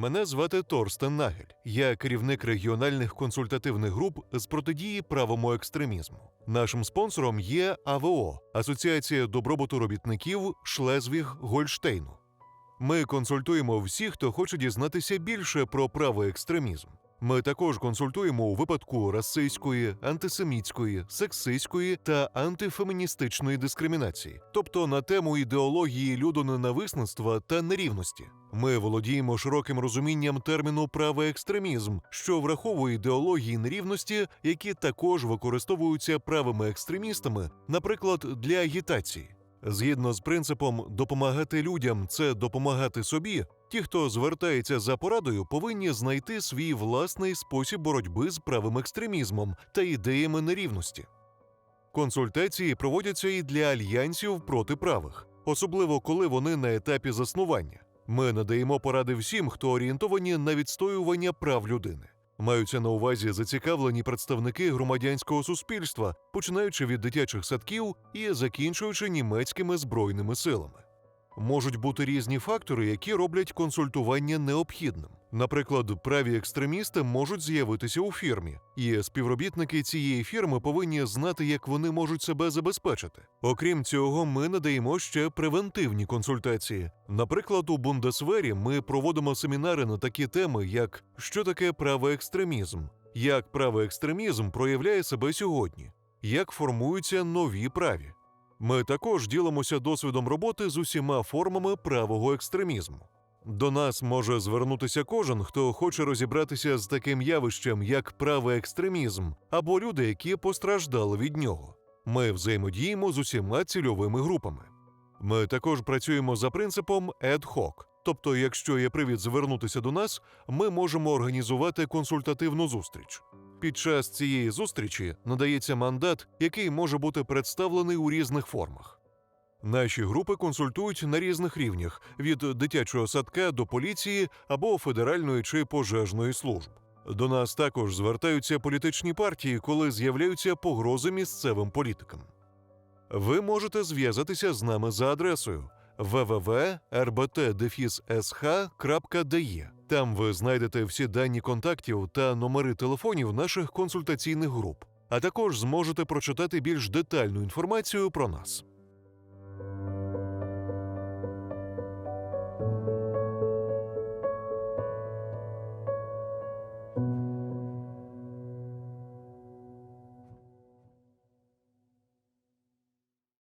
Мене звати Торстен Нагель. Я керівник регіональних консультативних груп з протидії правому екстремізму. Нашим спонсором є АВО Асоціація добробуту робітників Шлезвіг Гольштейну. Ми консультуємо всіх, хто хоче дізнатися більше про правий екстремізм. Ми також консультуємо у випадку расистської, антисемітської, сексистської та антифеміністичної дискримінації, тобто на тему ідеології людоненависництва та нерівності. Ми володіємо широким розумінням терміну правий екстремізм, що враховує ідеології нерівності, які також використовуються правими екстремістами, наприклад, для агітації. Згідно з принципом допомагати людям це допомагати собі. Ті, хто звертається за порадою, повинні знайти свій власний спосіб боротьби з правим екстремізмом та ідеями нерівності. Консультації проводяться і для альянсів проти правих, особливо коли вони на етапі заснування. Ми надаємо поради всім, хто орієнтовані на відстоювання прав людини. Маються на увазі зацікавлені представники громадянського суспільства, починаючи від дитячих садків і закінчуючи німецькими збройними силами. Можуть бути різні фактори, які роблять консультування необхідним. Наприклад, праві екстремісти можуть з'явитися у фірмі, і співробітники цієї фірми повинні знати, як вони можуть себе забезпечити. Окрім цього, ми надаємо ще превентивні консультації. Наприклад, у Бундесвері ми проводимо семінари на такі теми, як що таке правий екстремізм, як правий екстремізм проявляє себе сьогодні, як формуються нові праві. Ми також ділимося досвідом роботи з усіма формами правого екстремізму. До нас може звернутися кожен, хто хоче розібратися з таким явищем, як правий екстремізм, або люди, які постраждали від нього. Ми взаємодіємо з усіма цільовими групами. Ми також працюємо за принципом ad hoc, тобто, якщо є привід звернутися до нас, ми можемо організувати консультативну зустріч. Під час цієї зустрічі надається мандат, який може бути представлений у різних формах. Наші групи консультують на різних рівнях від дитячого садка до поліції або федеральної чи пожежної служб. До нас також звертаються політичні партії, коли з'являються погрози місцевим політикам. Ви можете зв'язатися з нами за адресою www.rbt-sh.de. Там ви знайдете всі дані контактів та номери телефонів наших консультаційних груп, а також зможете прочитати більш детальну інформацію про нас.